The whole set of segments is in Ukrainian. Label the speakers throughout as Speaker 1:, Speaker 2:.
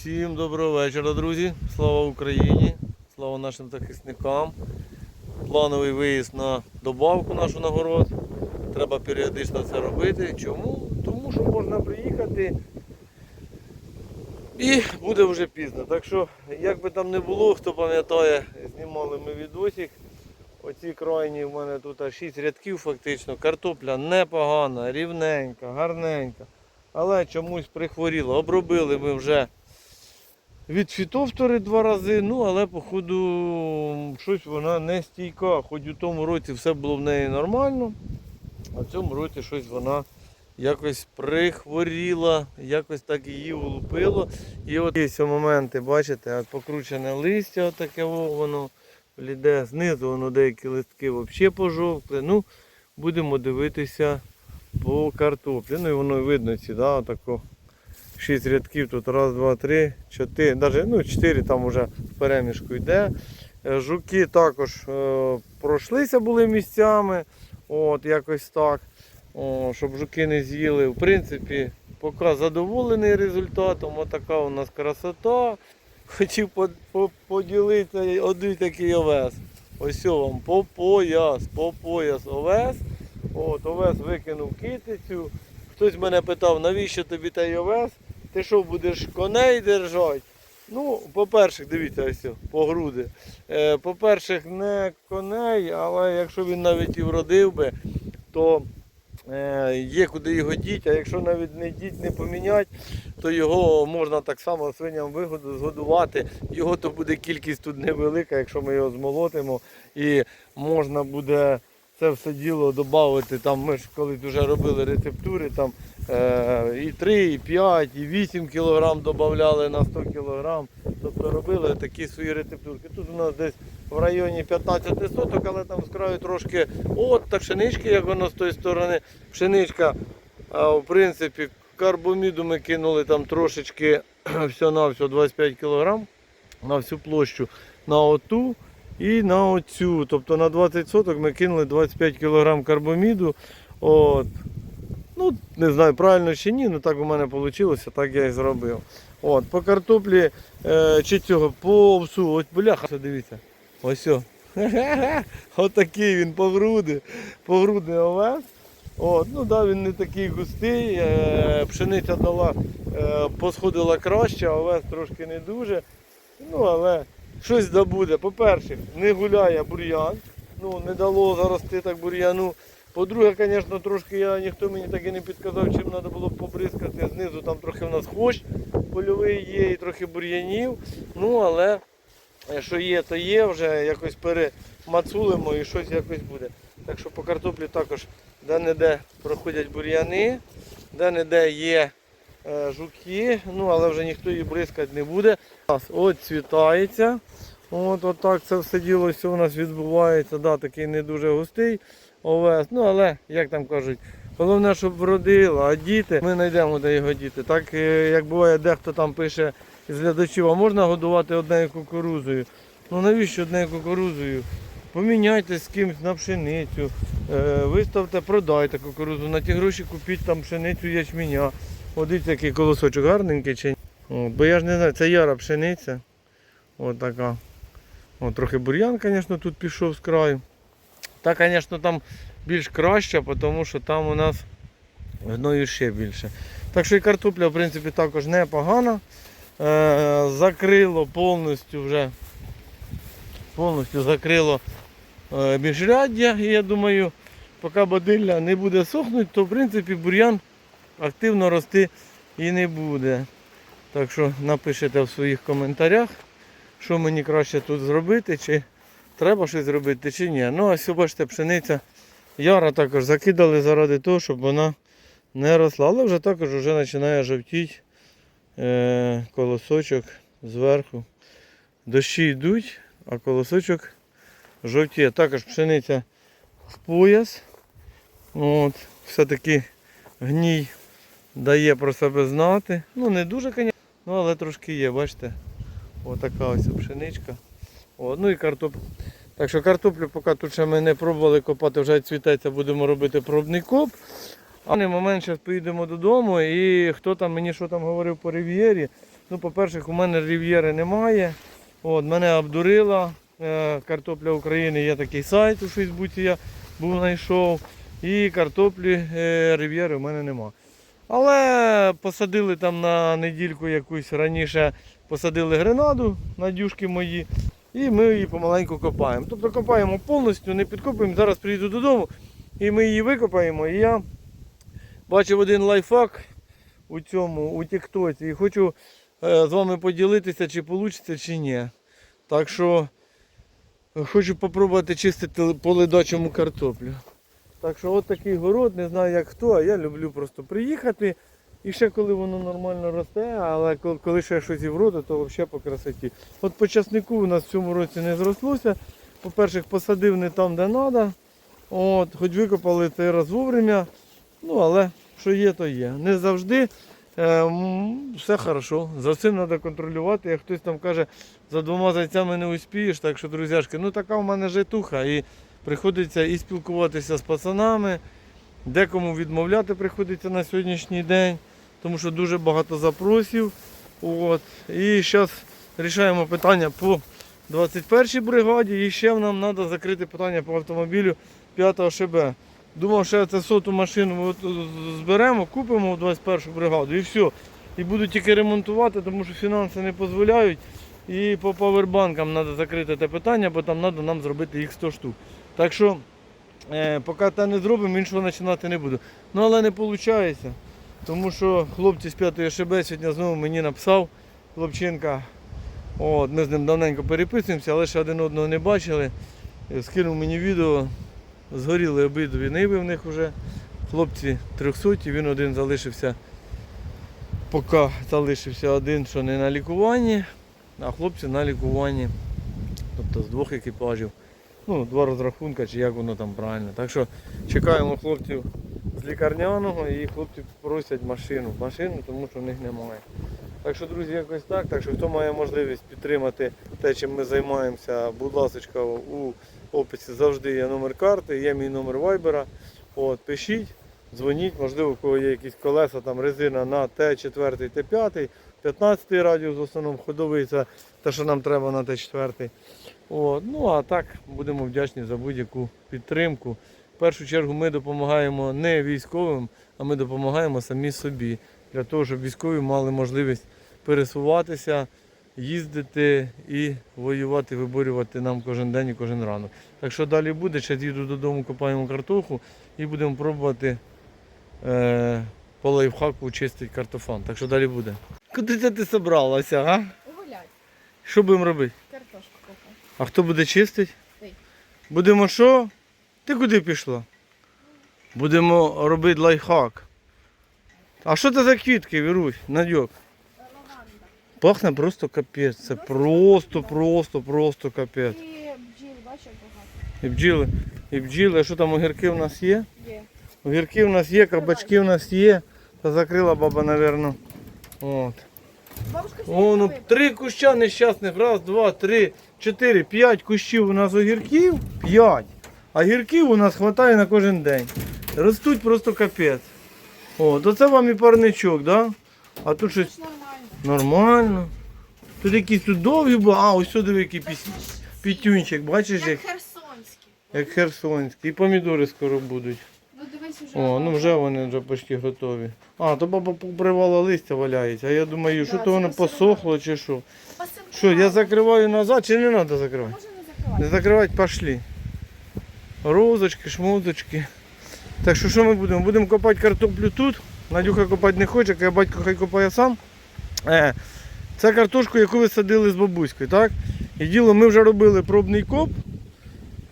Speaker 1: Всім доброго вечора, друзі. Слава Україні, слава нашим захисникам. Плановий виїзд на добавку нашу на город. Треба періодично це робити. Чому? Тому що можна приїхати і буде вже пізно. Так що, як би там не було, хто пам'ятає, знімали ми відосик. Оці крайні в мене тут 6 рядків фактично. Картопля непогана, рівненька, гарненька. Але чомусь прихворіла. Обробили ми вже від фітофтори два рази, ну але походу щось вона не стійка. Хоч у тому році все було в неї нормально, а в цьому році щось вона якось прихворіла, якось так її улупило. І от є моменти, бачите, покручене листя, отаке воно ліде. Знизу воно деякі листки взагалі пожовкли. Ну, будемо дивитися по картоплі. Ну і воно видно ці, да, отако. Шість рядків, тут раз, два, три, чотири, навіть ну, чотири там вже в перемішку йде. Е, Жуки також е, пройшлися були місцями, от якось так, о, щоб жуки не з'їли. В принципі, поки задоволений результатом, отака у нас красота. Хотів по- по- поділитися один такий овес. Ось вам по пояс, по пояс овес. От, овес викинув китицю. Хтось мене питав, навіщо тобі той овес? Ти що, будеш коней держати? Ну, по-перше, дивіться, по груди. Е, по-перше, не коней, але якщо він навіть і вродив би, то е, є куди його діти, а якщо навіть не діть, не поміняти, то його можна так само свиням вигоду згодувати. Його то буде кількість тут невелика, якщо ми його змолотимо. І можна буде це все діло додати. Там ми ж колись вже робили рецептури, там і 3, і 5, і 8 кг додавали на 100 кг. Тобто робили такі свої рецептурки. Тут у нас десь в районі 15 соток, але там з краю трошки от та пшенички, як воно з тої сторони. Пшеничка, а, в принципі, карбоміду ми кинули там трошечки все на все 25 кг на всю площу на оту і на оцю. Тобто на 20 соток ми кинули 25 кг карбоміду. От. Ну, не знаю, правильно чи ні, але так у мене вийшло, так я і зробив. От, по картоплі е, чи цього, по овсу, ось бляха, дивіться. Ось. о. Отакий він по груди. По груди овес. От, ну да, він не такий густий, е, пшениця дала, е, посходила краще, а овес трошки не дуже. Ну, але щось добуде. По-перше, не гуляє бур'ян. Ну, не дало зарости так бур'яну. По-друге, звісно, трошки я ніхто мені так і не підказав, чим треба було побризкати. Знизу там трохи в нас хвощ польовий є і трохи бур'янів. Ну, але е, що є, то є, вже якось перемацулимо і щось якось буде. Так що по картоплі також де-не-де проходять бур'яни, де-не-де є е, жуки, ну але вже ніхто її бризкати не буде. От цвітається. От, от так це все діло все у нас відбувається. Да, такий не дуже густий овес. Ну але, як там кажуть, головне, щоб вродило, а діти, ми знайдемо де його діти. Так е, як буває, дехто там пише з глядачів, а можна годувати однею кукурузою. Ну навіщо однею кукурузою? Поміняйте з кимось на пшеницю, е, виставте, продайте кукурузу, на ті гроші купіть там пшеницю ячменя. Дивіться, який колосочок гарненький чи ні. Бо я ж не знаю, це яра пшениця. От така. От, трохи бур'ян, звісно, тут пішов з краю. Та, звісно, там більш краще, тому що там у нас гною ще більше. Так що і картопля, в принципі, також непогана. Е, закрило повністю вже повністю закрило е, міжряддя. І я думаю, поки бадилля не буде сохнути, то в принципі бур'ян активно рости і не буде. Так що напишіть в своїх коментарях, що мені краще тут зробити, чи треба щось зробити, чи ні. Ну, ось бачите, пшениця яра також закидали заради того, щоб вона не росла. Але вже також вже починає жовтіти е, колосочок зверху. Дощі йдуть, а колосочок жовтіє. Також пшениця в пояс. От, все-таки гній дає про себе знати. Ну не дуже, звісно, ну, але трошки є, бачите. Отака ось пшеничка. О, ну і картоп. Так що картоплю, поки тут ще ми не пробували копати, вже цвітеться, будемо робити пробний коп. А даний момент зараз поїдемо додому і хто там мені що там говорив по рив'єрі, Ну, по-перше, у мене рів'єри немає. От, мене обдурила е, картопля України. Є такий сайт у Фейсбуці, я був знайшов. І картоплі е, рів'єри в мене нема. Але посадили там на недільку якусь раніше, посадили гренаду на дюшки мої. І ми її помаленьку копаємо. Тобто копаємо повністю, не підкопуємо. Зараз приїду додому і ми її викопаємо. І я бачив один лайфхак у цьому, у Тіктоці. І хочу е, з вами поділитися, чи вийде, чи ні. Так що е, хочу спробувати чистити по ледачому картоплю. Так що от такий город, не знаю як хто, а я люблю просто приїхати. І ще коли воно нормально росте, але коли- ще щось і вроде, то взагалі по красоті. От по часнику у нас в цьому році не зрослося. По-перше, посадив не там, де треба. От, хоч викопали цей раз вовремя. Ну, але що є, то є. Не завжди е, все хорошо. За цим треба контролювати. Як хтось там каже, за двома зайцями не успієш. Так що, друзяшки, ну така в мене житуха. І приходиться і спілкуватися з пацанами. Декому відмовляти приходиться на сьогоднішній день, тому що дуже багато запросів. От. І зараз рішаємо питання по 21-й бригаді. І ще нам треба закрити питання по автомобілю 5-го ШБ. Думав, що це соту машину от зберемо, купимо в 21-ю бригаду і все. І буду тільки ремонтувати, тому що фінанси не дозволяють. І по павербанкам треба закрити те питання, бо там треба нам зробити їх 100 штук. Так що Е, поки те не зробимо, іншого починати не буду. Ну але не виходить. Тому що хлопці з 5 ШБ сьогодні знову мені написав хлопчинка. От, ми з ним давненько переписуємося, але ще один одного не бачили. Скинув мені відео, згоріли обидві ниви в них вже. Хлопці 300, він один залишився. Поки залишився один, що не на лікуванні, а хлопці на лікуванні. Тобто з двох екіпажів ну, два розрахунка, чи як воно там правильно. Так що чекаємо хлопців з лікарняного і хлопці просять машину. Машину, тому що в них немає. Так що, друзі, якось так. Так що хто має можливість підтримати те, чим ми займаємося, будь ласка, у описі завжди є номер карти, є мій номер вайбера. От, пишіть, дзвоніть, можливо, у кого є якісь колеса, там резина на Т4, Т5, 15 радіус в основному ходовий, це те, що нам треба на Т4. От. Ну а так будемо вдячні за будь-яку підтримку. В першу чергу ми допомагаємо не військовим, а ми допомагаємо самі собі. Для того, щоб військові мали можливість пересуватися, їздити і воювати, виборювати нам кожен день і кожен ранок. Так що далі буде, ще їду додому, копаємо картоху і будемо пробувати е, по лайфхаку чистити картофан. Так що далі буде. Куди це ти зібралася, а?
Speaker 2: Гулять,
Speaker 1: Що будемо робити?
Speaker 2: картошку копати.
Speaker 1: А хто буде чистити?
Speaker 2: Ти.
Speaker 1: Будемо що? Ти куди пішла? Будемо робити лайфхак. А що це за квітки, Вірусь, Надьок? Пахне просто капець. Це просто, просто, просто капець.
Speaker 2: І бджіл, бачиш, багато.
Speaker 1: І бджіли, і бджіли. А що там огірки в нас є?
Speaker 2: Є.
Speaker 1: Огірки в нас є, кабачки в нас є. Та закрила баба, напевно. От. О, ну три куща нещасних. Раз, два, три, чотири, п'ять кущів у нас огірків. П'ять. А гірків у нас вистачає на кожен день. Ростуть просто капець. О, то це вам і парничок, да? А тут щось
Speaker 2: нормально.
Speaker 1: нормально. Тут якісь тут довгі були. А, ось сюди який піс... пітюнчик, бачиш, як,
Speaker 2: Як херсонські.
Speaker 1: як херсонський. І помідори скоро будуть.
Speaker 2: Ну дивись уже.
Speaker 1: О, ну вже вони вже почти готові. А, то баба побривала листя валяється. А я думаю, що
Speaker 2: Да,
Speaker 1: то воно посохло чи що. Що, я закриваю назад чи не треба закривати?
Speaker 2: Може не закривати.
Speaker 1: Не закривати пошли. Розочки, шмозочки. Так що що ми будемо? Будемо копати картоплю тут. Надюха копати не хоче, каже батько хай копає сам. Е, це картошку, яку ви садили з бабуською, так? І діло ми вже робили пробний коп.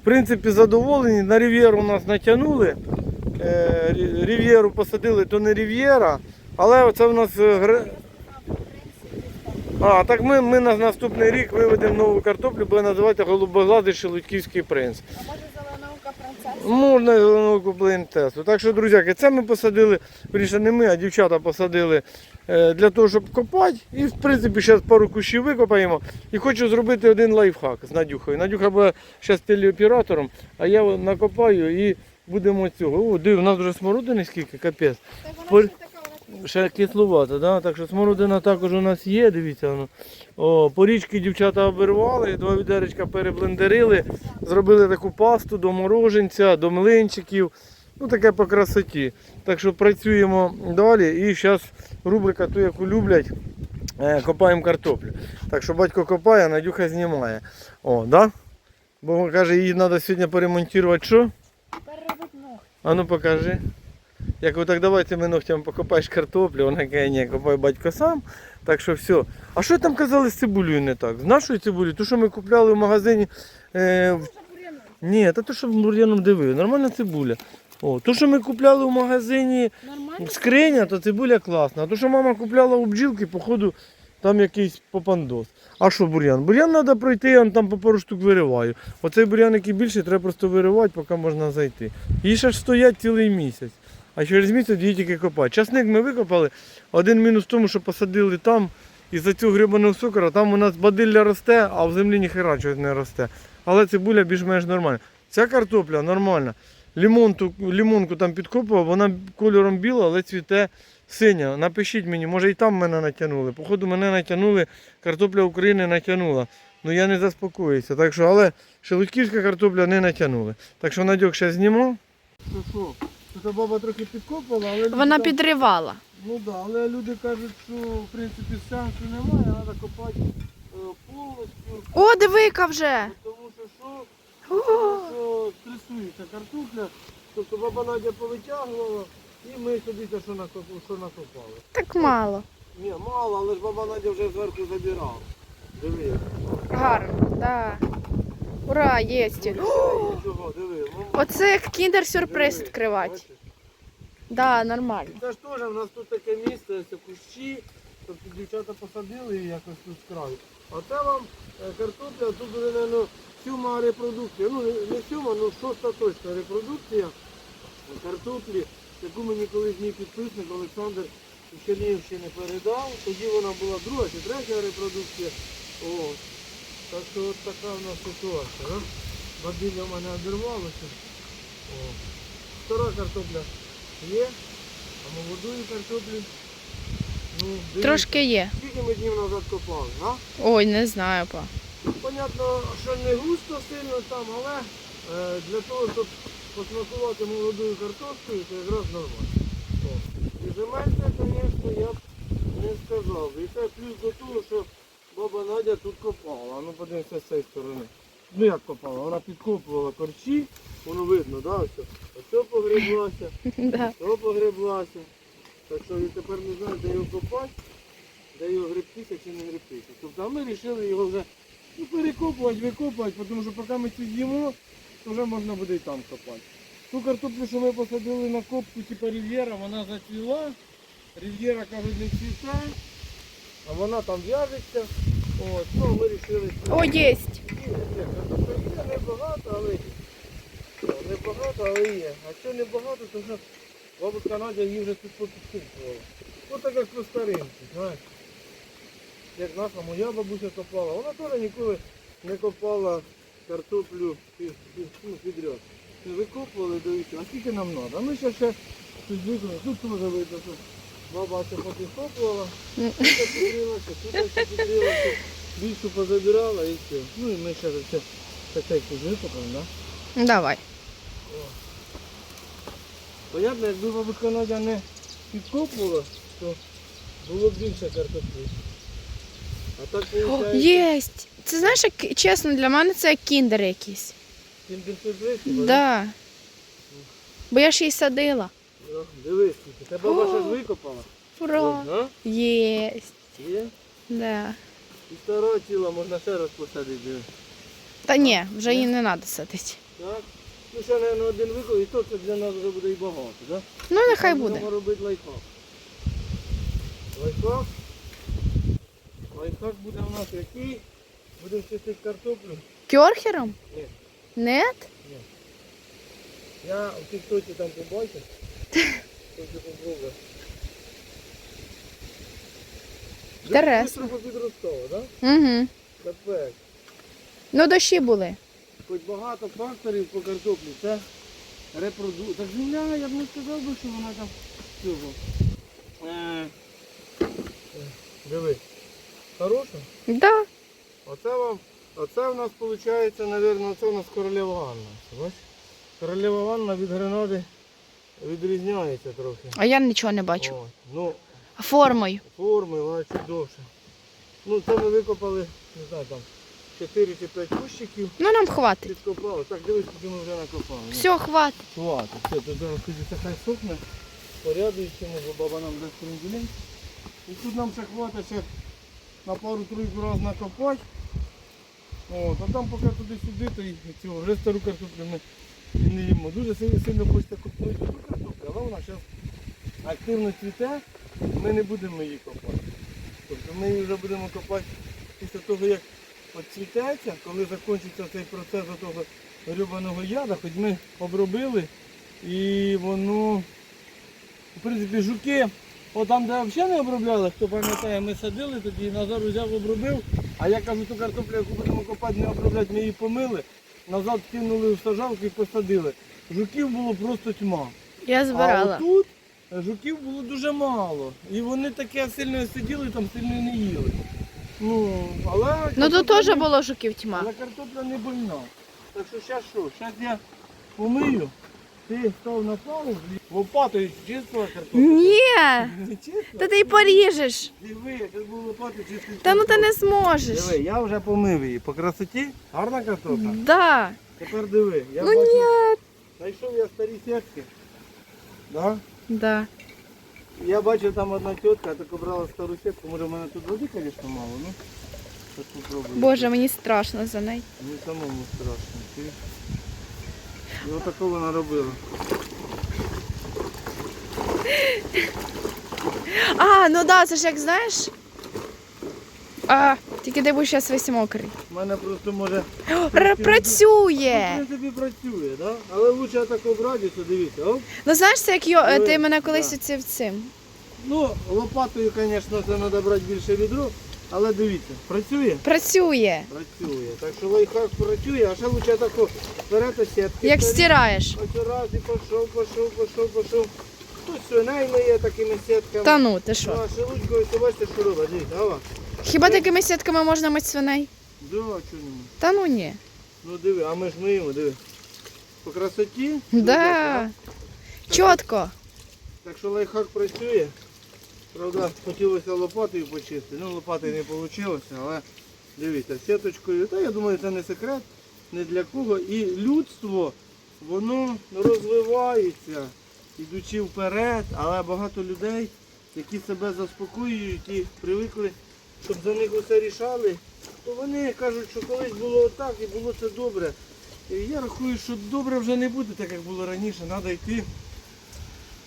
Speaker 1: В принципі, задоволені. На рів'єру нас натягнули. Е, рів'єру посадили, то не рів'єра. Але оце в нас е, а, так ми, ми на наступний рік виведемо нову картоплю, буде називати голубоглазий шелудьківський принц.
Speaker 2: А може зеленовка принцеса?
Speaker 1: Можна зеленого тесту. Так що, друзяки, це ми посадили, верніше не ми, а дівчата посадили е, для того, щоб копати. І в принципі зараз пару кущів викопаємо. І хочу зробити один лайфхак з Надюхою. Надюха буде зараз телеоператором, а я накопаю і будемо цього. О, диви, у нас вже смородини скільки, капець.
Speaker 2: Ще
Speaker 1: кислувата, да? так що смородина також у нас є, дивіться. Воно. О, порічки дівчата обірвали, два відеречка переблендерили, зробили таку пасту до мороженця, до млинчиків. Ну таке по красоті. Так що працюємо далі. І зараз рубрика ту, яку люблять, е, копаємо картоплю. Так що батько копає, а Надюха знімає. О, да? Бо каже, її треба сьогодні поремонтувати що?
Speaker 2: Ногти.
Speaker 1: А ну покажи. Як ви так давайте ми ногтям покопаєш картоплю, вона каже, ні, копай батько сам. Так що все. А що там казали з цибулею не так? З нашою цибулею? Ту, що ми купляли в магазині. Е, в- Ні, та то, що бур'яном дивив, нормальна цибуля. О, то, що ми купляли в магазині
Speaker 2: Нормально?
Speaker 1: скриня, то цибуля класна. А то, що мама купляла у бджілки, походу, там якийсь попандос. А що бур'ян? Бур'ян треба пройти, я там по пару штук вириваю. Оцей бур'ян, який більший, треба просто виривати, поки можна зайти. Її ще ж стоять цілий місяць. А через місяць її тільки копати. Часник ми викопали. Один мінус в тому, що посадили там, і за цю грибаного цукру, там у нас бадилля росте, а в землі ніхера чогось не росте. Але цибуля більш-менш нормальна. Ця картопля нормальна. Лімонту, лімонку там підкопував, вона кольором біла, але цвіте синя. Напишіть мені, може і там мене натягнули. Походу мене натягнули, картопля України натягнула. Ну я не заспокоюся. Так що, але шелудьківська картопля не натягнули. Так що Надьок ще знімав. Що? Баба трохи підкопала, але
Speaker 2: Вона підривала.
Speaker 1: Ну так, але люди кажуть, що в принципі сенсу немає, треба копати е, повністю.
Speaker 2: О, диви-ка вже.
Speaker 1: Тому що що? Тому що стресується картопля, тобто баба Надя повитягувала і ми собі те, що накопали. Що накопали.
Speaker 2: Так мало.
Speaker 1: Ні, мало, але ж баба Надя вже зверху забирала. Диви.
Speaker 2: Гарно, да. Ура.
Speaker 1: Ну,
Speaker 2: Оце як кіндер-сюрприз відкривати. Да, нормально.
Speaker 1: Це ж теж в нас тут таке місце, це кущі, тобто дівчата посадили її якось тут з краю. А це вам е, картопля, тут буде, мабуть, сьома репродукція. Ну, не, сьома, ну шоста точно репродукція картоплі, яку мені колись мій підписник Олександр Чернігівщини передав. Тоді вона була друга чи третя репродукція. О, так що от така в нас ситуація. Да? Бадилля в мене обірвалося. О. Втора картопля є, а молодої картоплі. Ну,
Speaker 2: Трошки є.
Speaker 1: Скільки ми днів назад копали, а?
Speaker 2: Ой, не знаю, па.
Speaker 1: Понятно, що не густо сильно там, але е, для того, щоб посмакувати молодою картошкою, це якраз нормально. О. І земельце, звісно, я б не сказав. І це плюс до того, що баба Надя тут копала. А ну подивимося з цієї сторони. Ну як копала? Вона підкопувала корчі, воно видно, да? Ось, ось погреблася. То погреблася. Так що він тепер не знає, де його копати, де його гребтися чи не гребтися. Тобто а ми вирішили його вже ну, перекопувати, викопувати, тому що поки ми цю з'їмо, то вже можна буде і там копати. Ту картоплю, що ми посадили на копку, типу рів'єра, вона зацвіла. Рів'єра, кажуть, не цвіте, а вона там в'яжеться. От, ну ми вирішили.
Speaker 2: О.
Speaker 1: Є, є, небагато, але є. О, Небагато, але є. А що небагато, то вже бабушка Надя її вже тут попідкупувала. Ось так як по старинці, знаєш. Як наша моя бабуся копала. Вона теж ніколи не копала картоплю під, під, ну, підряд. Викопували, дивіться, а скільки нам треба? А ми ще ще тут теж видно, баба ще попідкопувала,
Speaker 2: М.
Speaker 1: тут ще підрилася, більшу позабирала і все. Ну і ми ще це статейку викопаємо, так? Да?
Speaker 2: Давай.
Speaker 1: Понятно, якби бабушка Надя не підкопувала, то було б більше картоплі. А так виходить,
Speaker 2: єсть. Це знаєш, як чесно, для мене це як кіндер якийсь.
Speaker 1: кіндер-сюрприз,
Speaker 2: Да. Бо я ж її садила.
Speaker 1: Ну, Дивись, баба ще ж викопала.
Speaker 2: Ура.
Speaker 1: А?
Speaker 2: Єсть.
Speaker 1: Є.
Speaker 2: Да.
Speaker 1: І стара ціла, можна ще раз посадити. диви.
Speaker 2: Та ні, вже її не треба садити.
Speaker 1: Так? Ну ще, мабуть, один викоп, і то це для нас вже буде і багато, так?
Speaker 2: Ну, нехай буде.
Speaker 1: Будемо робити лайфхак. Лайфхак. Лайфхак буде у нас який? Будемо чистити картоплю.
Speaker 2: Кьорхером?
Speaker 1: Ні.
Speaker 2: Нет?
Speaker 1: Я в тіктоці там побачив.
Speaker 2: Інтересно.
Speaker 1: Так?
Speaker 2: Угу.
Speaker 1: Капець.
Speaker 2: Ну, дощі були.
Speaker 1: Хоч багато факторів по картоплі, це репродукція. Так земля, я б не сказав би, що вона там цього. Е, Диви. Хороша?
Speaker 2: Да.
Speaker 1: Оце вам, оце в нас виходить, мабуть, це у нас королева Анна. Бачиш? Королева Анна від гренади відрізняється трохи.
Speaker 2: А я нічого не бачу.
Speaker 1: О, ну,
Speaker 2: Формою.
Speaker 1: форми, вона чуть довше. Ну, це ми викопали, не знаю, там 4 чи 5 кущиків,
Speaker 2: Ну нам хватить.
Speaker 1: підкопали. Так, дивись, скільки ми вже накопали.
Speaker 2: Все, хватить.
Speaker 1: Хватить. Все, тут зараз це хай сохне. Порядуючимо, бо баба нам дасть крендюлін. І тут нам ще хватить ще на пару-тройку раз накопати. От, а там поки туди-сюди, то і цього, вже стару картоплю ми і не їмо. Дуже сильно сильно хочеться купити ту картоплю, але вона зараз активно цвіте, ми не будемо її копати. Тобто ми її вже будемо копати після того, як от цвітеться, коли закінчиться цей процес того грюбаного яда, хоч ми обробили і воно, в принципі, жуки, от там, де взагалі не обробляли, хто пам'ятає, ми садили тоді, Назар взяв, обробив, а я кажу, ту картоплю, яку будемо копати, не обробляти, ми її помили, назад кинули у сажалку і посадили. Жуків було просто тьма.
Speaker 2: Я
Speaker 1: А тут жуків було дуже мало. І вони таке сильно сиділи, там сильно не їли. Ну, але
Speaker 2: Ну тут теж
Speaker 1: не-
Speaker 2: було жуків тьма.
Speaker 1: але картопля не больна. Так що зараз що? Зараз я помию. Ти став на паузу, лопатою чистила картоплю.
Speaker 2: Ні,
Speaker 1: Не чисто?
Speaker 2: та ти й поріжеш.
Speaker 1: Диви, я зараз буду лопатою чистити.
Speaker 2: Та ну ти не зможеш.
Speaker 1: Диви, я вже помив її. По красоті гарна картопля.
Speaker 2: Да.
Speaker 1: Тепер диви. Я
Speaker 2: Ну
Speaker 1: бачу,
Speaker 2: ні.
Speaker 1: знайшов я старі сітки. Да?
Speaker 2: Да.
Speaker 1: Я бачив там одна тітка, так обрала стару сітку. Може в мене тут води, звісно, мало, ну. Щось попробую.
Speaker 2: Боже, мені страшно за неї.
Speaker 1: Мені самому страшно. Ти... І отако вона робила.
Speaker 2: А, ну да, це ж як знаєш. А, тільки ти будеш зараз весь мокрий.
Speaker 1: У мене просто може.
Speaker 2: Р-
Speaker 1: Ну,
Speaker 2: Працює.
Speaker 1: в принципі, працює, да? Але лучше тако брати, то дивіться. Оп.
Speaker 2: Ну знаєш, це як йо...
Speaker 1: Диви,
Speaker 2: ти мене колись
Speaker 1: да.
Speaker 2: оці- цим.
Speaker 1: Ну, лопатою, звісно, це треба брати більше відро, але дивіться, працює?
Speaker 2: Працює.
Speaker 1: Працює. Так що лайфхак працює, а ще лучше тако берете сітки.
Speaker 2: Як стираєш.
Speaker 1: Ось раз і пішов, пішов, пішов, пішов. Тут свиней є такими сітками.
Speaker 2: Та ну, ти
Speaker 1: Ну,
Speaker 2: що?
Speaker 1: а шелудькою, то бачите, що робить. Дивіться, ава.
Speaker 2: Хіба такими сітками можна мити свиней?
Speaker 1: Да, чого нема.
Speaker 2: Та ну ні.
Speaker 1: Ну диви, а ми ж миємо, диви. По красоті.
Speaker 2: Да. Чітко.
Speaker 1: Так що лайфхак працює. Правда, хотілося лопатою почистити. Ну, лопатою не вийшло, але дивіться, сіточкою. Та я думаю, це не секрет, не для кого. І людство, воно розвивається, ідучи вперед, але багато людей, які себе заспокоюють і привикли, щоб за них усе рішали, то вони кажуть, що колись було отак і було це добре. І я рахую, що добре вже не буде, так як було раніше. Треба йти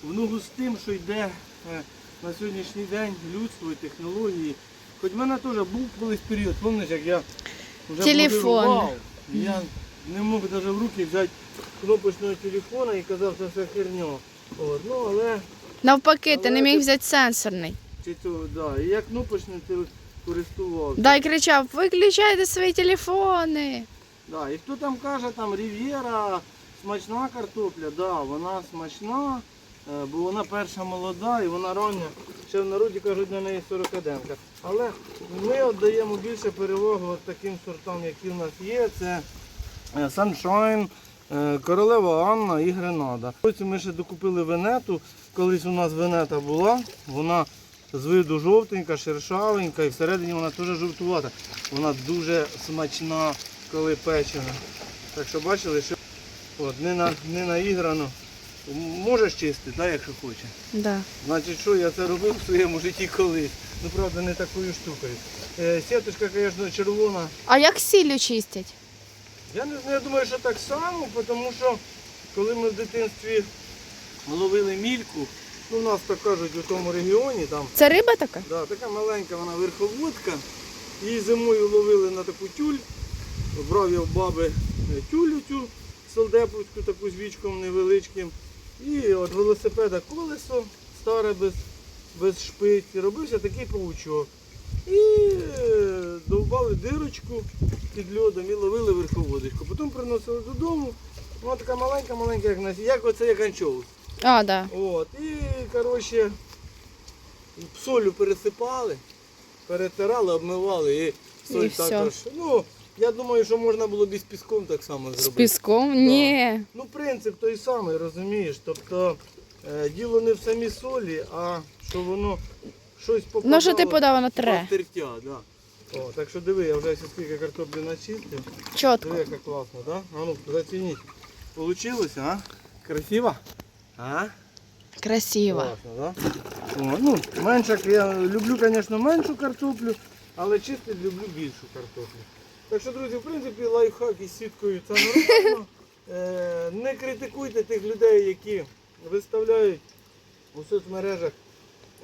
Speaker 1: в ногу з тим, що йде е, на сьогоднішній день людство і технології. Хоч в мене теж був колись період, пам'ятаєш, як я вже
Speaker 2: Телефон.
Speaker 1: модерував, я не мог навіть в руки взяти кнопочного телефона і казав, що це херня. От, ну, але
Speaker 2: Навпаки, ти
Speaker 1: Але
Speaker 2: не міг взяти сенсорний.
Speaker 1: чи то, да, і я кнопочним користувався.
Speaker 2: Да, і кричав, виключайте свої телефони.
Speaker 1: Да, і хто там каже, там Рів'єра, смачна картопля, да, вона смачна, бо вона перша молода і вона рання. Ще в народі кажуть на неї 41. Але ми віддаємо більше перевагу таким сортам, які в нас є. Це е, Sunshine, е, Королева Анна і Гренада. Потім ми ще докупили венету. Колись у нас венета була, вона з виду жовтенька, шершавенька і всередині вона теж жовтувата. Вона дуже смачна, коли печена. Так що бачили, що от, не, на, не наіграно. Можеш чистити, так, якщо хочеш.
Speaker 2: Да.
Speaker 1: Значить, що я це робив в своєму житті колись. Ну правда не такою штукою. Е, сіточка, звісно, червона.
Speaker 2: А як сіллю чистять?
Speaker 1: Я не знаю, я думаю, що так само, тому що коли ми в дитинстві ловили мільку, ну у нас так кажуть у тому регіоні, там
Speaker 2: Це риба така?
Speaker 1: да, така маленька вона верховодка. Її зимою ловили на таку тюль. Брав я в баби тюлю цю солдеповську, таку з вічком невеличким. І от велосипеда колесо старе без, без шпиці. Робився такий паучок. І е, довбали дирочку під льодом і ловили верховодочку. Потім приносили додому. Вона така маленька-маленька, як, нас- як оце як анчоус.
Speaker 2: А, да.
Speaker 1: От, і коротше, солью пересипали, перетирали, обмивали і соль
Speaker 2: І
Speaker 1: також. Ну, я думаю, що можна було б і з піском так само
Speaker 2: З
Speaker 1: зробити.
Speaker 2: піском? Ні.
Speaker 1: Ну, принцип той самий, розумієш. Тобто е, діло не в самій солі, а що воно щось попадало.
Speaker 2: Ну що ти подав,
Speaker 1: в
Speaker 2: тре.
Speaker 1: тертя, да. О, так що диви, я вже скільки картоплі начистив.
Speaker 2: Чітко.
Speaker 1: Диви, яка класно, да? А ну, зацініть. Получилось, а? Красиво? А?
Speaker 2: Красиво.
Speaker 1: Класно, да? О, ну, менше, я люблю, звісно, меншу картоплю, але чисто люблю більшу картоплю. Так що, друзі, в принципі, лайфхак із сіткою це нормально. Е, не критикуйте тих людей, які виставляють у соцмережах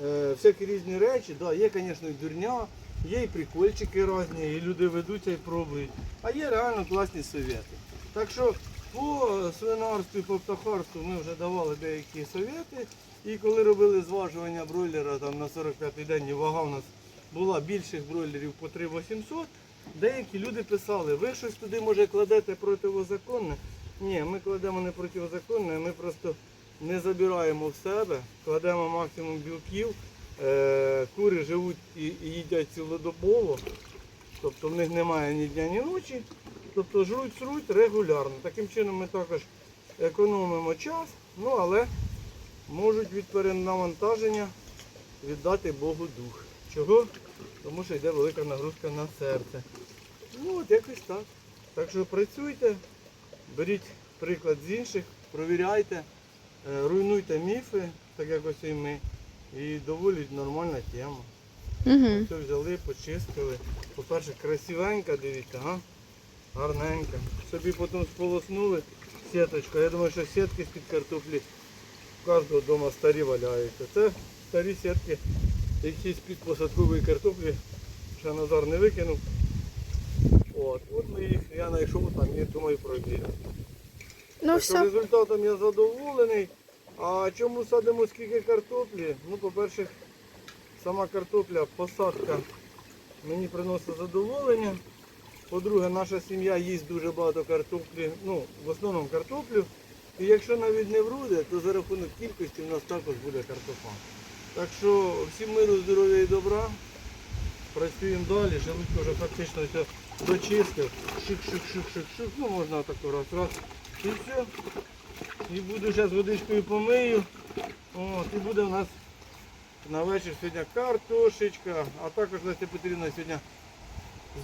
Speaker 1: е, всякі різні речі. Да, є, звісно, і дурня, є і прикольчики різні, і люди ведуться і пробують. А є реально класні совєти. Так що по свинарству і по птахарству ми вже давали деякі совєти. І коли робили зважування бройлера там, на 45-й день, вага у нас була більших бройлерів по 3800, деякі люди писали, ви щось туди може кладете противозаконне. Ні, ми кладемо не противозаконне, ми просто не забираємо в себе, кладемо максимум білків. Е, кури живуть і, їдять цілодобово, тобто в них немає ні дня, ні ночі. Тобто жруть, сруть регулярно. Таким чином ми також економимо час, ну але можуть від перенавантаження віддати Богу дух. Чого? Тому що йде велика нагрузка на серце. Ну от якось так. Так що працюйте, беріть приклад з інших, провіряйте, е, руйнуйте міфи, так як ось і ми. І доволі нормальна тема.
Speaker 2: Угу.
Speaker 1: Все взяли, почистили. По-перше, красивенька, дивіться, га? гарненька. Собі потім сполоснули сіточку. Я думаю, що сітки з-під картоплі у кожного вдома старі валяються. Це старі сітки, які з-під посадкової картоплі ще Назар не викинув. От, от ми їх, я знайшов там і думаю провірю.
Speaker 2: Ну все.
Speaker 1: результатом я задоволений. А чому садимо скільки картоплі? Ну, по-перше, сама картопля, посадка мені приносить задоволення. По-друге, наша сім'я їсть дуже багато картоплі, ну, в основному картоплю. І якщо навіть не вроде, то за рахунок кількості в нас також буде картопа. Так що всім миру, здоров'я і добра. Працюємо далі, желудько вже фактично все дочистив. Шик-шик-шик-шик-шик. Ну можна тако раз, раз. І все. І буду зараз водичкою помию. От, і буде у нас на вечір сьогодні картошечка. А також Леся Петрівна сьогодні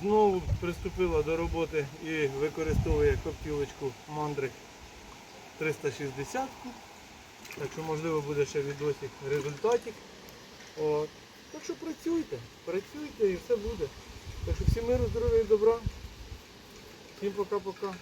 Speaker 1: знову приступила до роботи і використовує коптілочку мандрик 360. Так що можливо буде ще відосик результатик. От. Так що працюйте, працюйте і все буде. Так що всім миру, здоров'я і добра. Всім пока-пока.